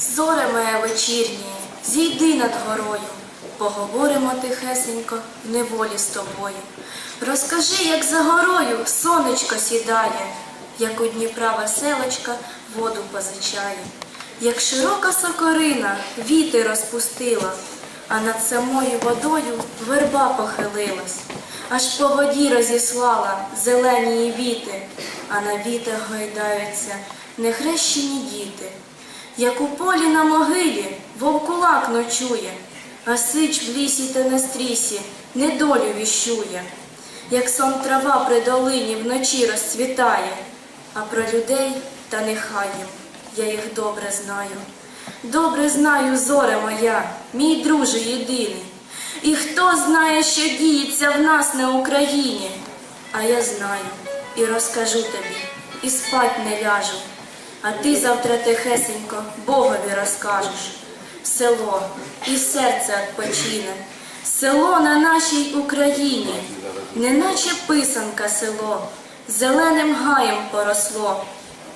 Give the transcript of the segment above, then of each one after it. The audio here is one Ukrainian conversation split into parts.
Зоре моє вечірнє, зійди над горою, поговоримо тихесенько в неволі з тобою. Розкажи, як за горою сонечко сідає, як у Дніпра веселочка воду позичає, як широка сокорина віти розпустила, а над самою водою верба похилилась, аж по воді розіслала зелені віти, а на вітах гойдаються нехрещені діти. Як у полі на могилі вовкулак ночує, а сич в лісі та на стрісі недолю віщує, як сон трава при долині вночі розцвітає, а про людей та нехай їм, я їх добре знаю. Добре знаю, зоре моя, мій друже єдиний. І хто знає, що діється в нас на Україні? А я знаю і розкажу тобі, і спать не ляжу. А ти завтра тихесенько Богові розкажеш. Село і серце відпочине, село на нашій Україні, неначе писанка село, зеленим гаєм поросло.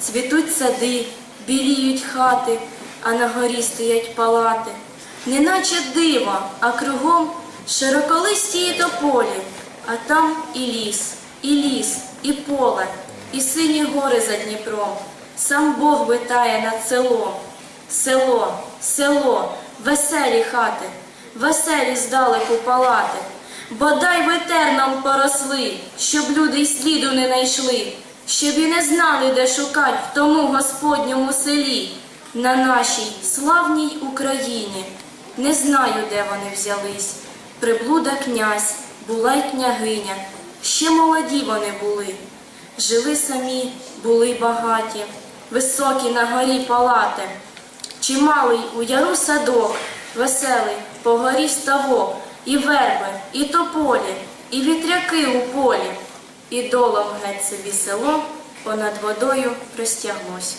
Цвітуть сади, біліють хати, а на горі стоять палати. Неначе диво, а кругом широколисті і тополі, а там і ліс, і ліс, і поле, і сині гори за Дніпром. Сам Бог витає над селом. Село, село, веселі хати, веселі здалеку палати. Бодай ви терном поросли, щоб люди й сліду не найшли, щоб і не знали, де шукать в тому Господньому селі, на нашій славній Україні. Не знаю, де вони взялись. Приблуда князь, була й княгиня, ще молоді вони були. Жили самі, були багаті, високі на горі палати. Чималий у яру садок, веселий по горі ставок, і верби, і тополі, і вітряки у полі, і долом геть собі село понад водою простяглось.